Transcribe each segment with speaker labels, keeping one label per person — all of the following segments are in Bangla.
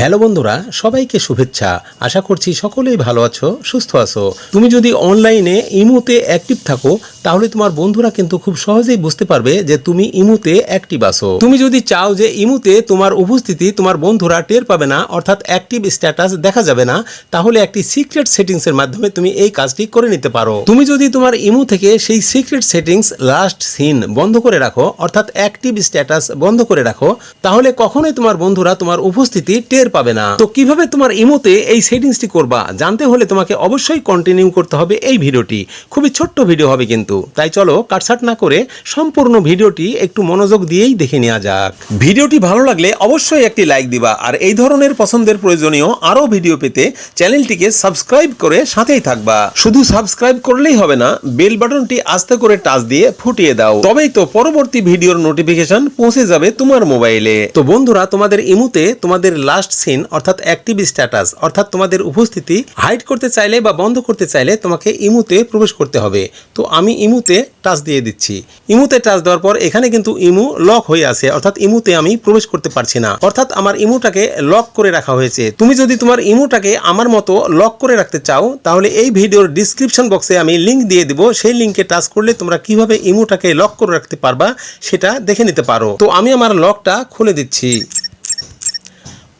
Speaker 1: হ্যালো বন্ধুরা, সবাইকে শুভেচ্ছা। আশা করছি সকলেই ভালো আছো, সুস্থ আছো। তুমি যদি অনলাইনে ইমুতে অ্যাক্টিভ থাকো, তাহলে তোমার বন্ধুরা কিন্তু খুব সহজেই বুঝতে পারবে যে তুমি ইমুতে অ্যাক্টিভ আছো। তুমি যদি চাও যে ইমুতে তোমার উপস্থিতি তোমার বন্ধুরা টের পাবে না, অর্থাৎ অ্যাক্টিভ স্ট্যাটাস দেখা যাবে না, তাহলে একটি সিক্রেট সেটিংস এর মাধ্যমে তুমি এই কাজটি করে নিতে পারো। তুমি যদি তোমার ইমু থেকে সেই সিক্রেট সেটিংস লাস্ট সিন বন্ধ করে রাখো, অর্থাৎ অ্যাক্টিভ স্ট্যাটাস বন্ধ করে রাখো, তাহলে কখনোই তোমার বন্ধুরা তোমার উপস্থিতি টের পাবে না। তো কীভাবে তোমার ইমোতে এই সেটিংসটি করবা, জানতে হলে তোমাকে অবশ্যই কন্টিনিউ করতে হবে এই ভিডিওটি। খুবই ছোট্ট ভিডিও হবে কিন্তু। তাই চলো কাটসাট না করে সম্পূর্ণ ভিডিওটি একটু মনোযোগ দিয়েই দেখে নেওয়া যাক। ভিডিওটি ভালো লাগলে অবশ্যই একটি লাইক দিবা, আর এই ধরনের পছন্দের প্রয়োজনীয় আরও ভিডিও পেতে চ্যানেলটিকে সাবস্ক্রাইব করে সাথেই থাকবা। শুধু সাবস্ক্রাইব করলেই হবে না বেল বাটনটি আস্তে করে টাচ দিয়ে ফুটিয়ে দাও। তবেই তো পরবর্তী ভিডিওর নোটিফিকেশন পৌঁছে যাবে তোমার মোবাইলে তো বন্ধুরা, তোমাদের ইমুতে তোমাদের লাস্ট সিন অর্থাৎ অ্যাক্টিভ স্ট্যাটাস অর্থাৎ তোমাদের উপস্থিতি হাইড করতে চাইলে বা বন্ধ করতে চাইলে তোমাকে ইমুতে প্রবেশ করতে হবে। তো আমি ইমুতে টাচ দিয়ে দিচ্ছি। ইমুতে টাচ দেওয়ার পর এখানে কিন্তু ইমু লক হয়ে আছে, অর্থাৎ ইমুতে আমি প্রবেশ করতে পারছি না। অর্থাৎ আমার ইমুটাকে লক করে রাখা হয়েছে। তুমি যদি তোমার ইমুটাকে আমার মতো লক করে রাখতে চাও, তাহলে এই ভিডিওর ডিসক্রিপশন বক্সে আমি লিংক দিয়ে দিব। সেই লিঙ্কে টাচ করলে তোমরা কীভাবে ইমুটাকে লক করে রাখতে পারবা, সেটা দেখে নিতে পারো। তো আমি আমার লকটা খুলে দিচ্ছি।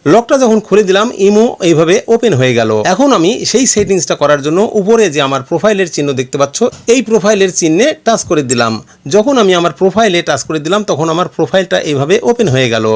Speaker 1: লকটা যখন খুলে দিলাম, ইমো এইভাবে ওপেন হয়ে গেল। এখন আমি সেই সেটিংসটা করার জন্য উপরে যে আমার প্রোফাইলের চিহ্ন দেখতে পাচ্ছ, এই প্রোফাইলের চিহ্নে টাচ করে দিলাম। যখন আমি আমার প্রোফাইলে টাচ করে দিলাম, তখন আমার প্রোফাইলটা এইভাবে ওপেন হয়ে গেল।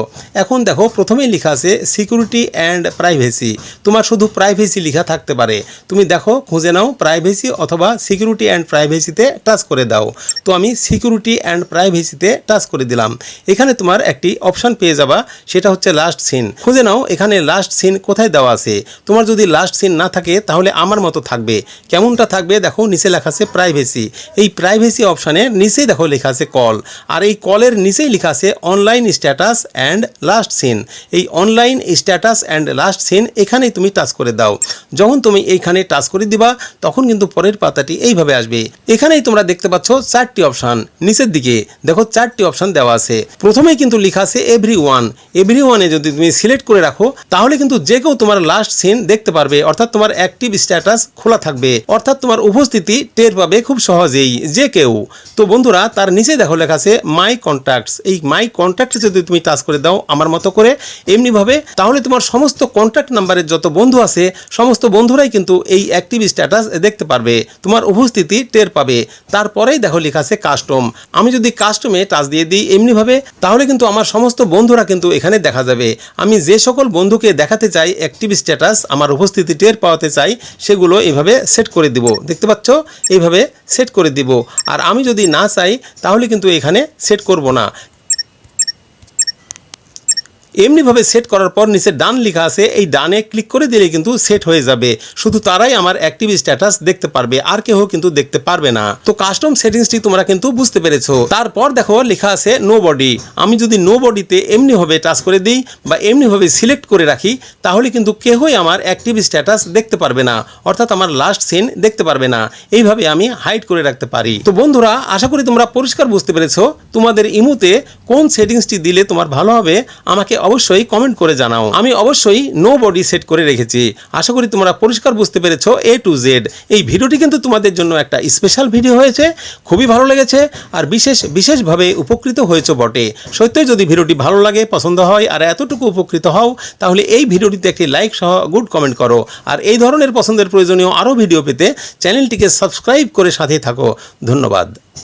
Speaker 1: এখন দেখো, প্রথমেই লেখা আছে সিকিউরিটি অ্যান্ড প্রাইভেসি তোমার শুধু প্রাইভেসি লেখা থাকতে পারে। তুমি দেখো, খুঁজে নাও প্রাইভেসি অথবা সিকিউরিটি অ্যান্ড প্রাইভেসিতে টাচ করে দাও। তো আমি সিকিউরিটি অ্যান্ড প্রাইভেসিতে টাচ করে দিলাম। এখানে তোমার একটি অপশান পেয়ে যাবা, সেটা হচ্ছে লাস্ট সিন খুঁজে নাও এখানে লাস্ট সিন কোথায় দেওয়া আছে? তোমার যদি লাস্ট সিন না থাকে, তাহলে আমার মতো থাকবে। কেমনটা থাকবে? দেখো, নিচে লেখা আছে প্রাইভেসি এই প্রাইভেসি অপশানে নিচেই দেখো লেখা আছে কল আর এই কলের নিচেই লেখা আছে online status and last seen এই online status and last seen এখানেই তুমি টাচ করে দাও। যখন তুমি এইখানে টাচ করে দিবা, তখন কিন্তু পরের পাতাটি এইভাবে আসবে। এখানেই তোমরা দেখতে পাচ্ছ চারটি অপশান নিচের দিকে দেখো চারটি অপশান দেওয়া আছে। প্রথমেই কিন্তু লেখা আছে এভরি ওয়ান এভরি ওয়ানে যদি তুমি সিলেক্ট করে রাখো, তাহলে কিন্তু যে কেউ তোমার লাস্ট সিন দেখতে পারবে, অর্থাৎ তোমার অ্যাক্টিভ স্ট্যাটাস খোলা থাকবে, অর্থাৎ তোমার উপস্থিতি টের পাবে খুব সহজেই যে কেউ। তো বন্ধুরা, তার নিচে দেখো লেখা আছে মাই কন্ট্যাক্টস এই মাই কন্ট্যাক্টে যদি তুমি টাচ করে দাও আমার মতো করে, এমনিভাবে, তাহলে তোমার সমস্ত কন্ট্যাক্ট নাম্বারের যত বন্ধু আছে, সমস্ত বন্ধুরাই কিন্তু এই অ্যাক্টিভ স্ট্যাটাস দেখতে পারবে, তোমার উপস্থিতি টের পাবে। তারপরেই দেখো লেখা আছে কাস্টম আমি যদি কাস্টমে টাচ দিয়ে দিই এমনিভাবে, তাহলে কিন্তু আমার সমস্ত বন্ধুরা কিন্তু এখানে দেখা যাবে। আমি যে সকল বন্ধুকে দেখাতে চাই অ্যাক্টিভ স্ট্যাটাস আমার উপস্থিতি টের পাওয়াতে চাই, সেগুলো এভাবে সেট করে দিব। দেখতে পাচ্ছ? এইভাবে সেট করে দিব। আর আমি যদি না চাই, তাহলে কিন্তু এখানে সেট করব না। এমনিভাবে সেট করার পর নিচে ডান লেখা আছে, এই ডানে ক্লিক করে দিলে কিন্তু সেট হয়ে যাবে। শুধু তারাই আমার অ্যাক্টিভ স্ট্যাটাস দেখতে পারবে, আর কেউ কিন্তু দেখতে পারবে না। তো কাস্টম সেটিংসটি তোমরা কিন্তু বুঝতে পেরেছ। তারপর দেখো লেখা আছে নো বডি আমি যদি নো বডিতে এমনিভাবে টাচ করে দিই বা এমনিভাবে সিলেক্ট করে রাখি, তাহলে কিন্তু কেউই আমার অ্যাক্টিভ স্ট্যাটাস দেখতে পারবে না, অর্থাৎ আমার লাস্ট সিন দেখতে পারবে না। এইভাবে আমি হাইড করে রাখতে পারি। তো বন্ধুরা, আশা করি তোমরা পরিষ্কার বুঝতে পেরেছ। তোমাদের ইমুতে কোন সেটিংসটি দিলে তোমার ভালো হবে, আমাকে অবশ্যই কমেন্ট করে জানাও। আমি অবশ্যই নো বডি সেট করে রেখেছি। আশা করি তোমরা পরিষ্কার বুঝতে পেরেছ এ টু জেড এই ভিডিওটি কিন্তু তোমাদের জন্য একটা স্পেশাল ভিডিও হয়েছে, খুবই ভালো লেগেছে আর বিশেষ, বিশেষভাবে উপকৃত হয়েছে বটে। সত্যই যদি ভিডিওটি ভালো লাগে, পছন্দ হয় আর এতটুকু উপকৃত হও, তাহলে এই ভিডিওটিতে একটি লাইক সহ গুড কমেন্ট করো। আর এই ধরনের পছন্দের প্রয়োজনীয় আরও ভিডিও পেতে চ্যানেলটিকে সাবস্ক্রাইব করে সাথে থাকো। ধন্যবাদ।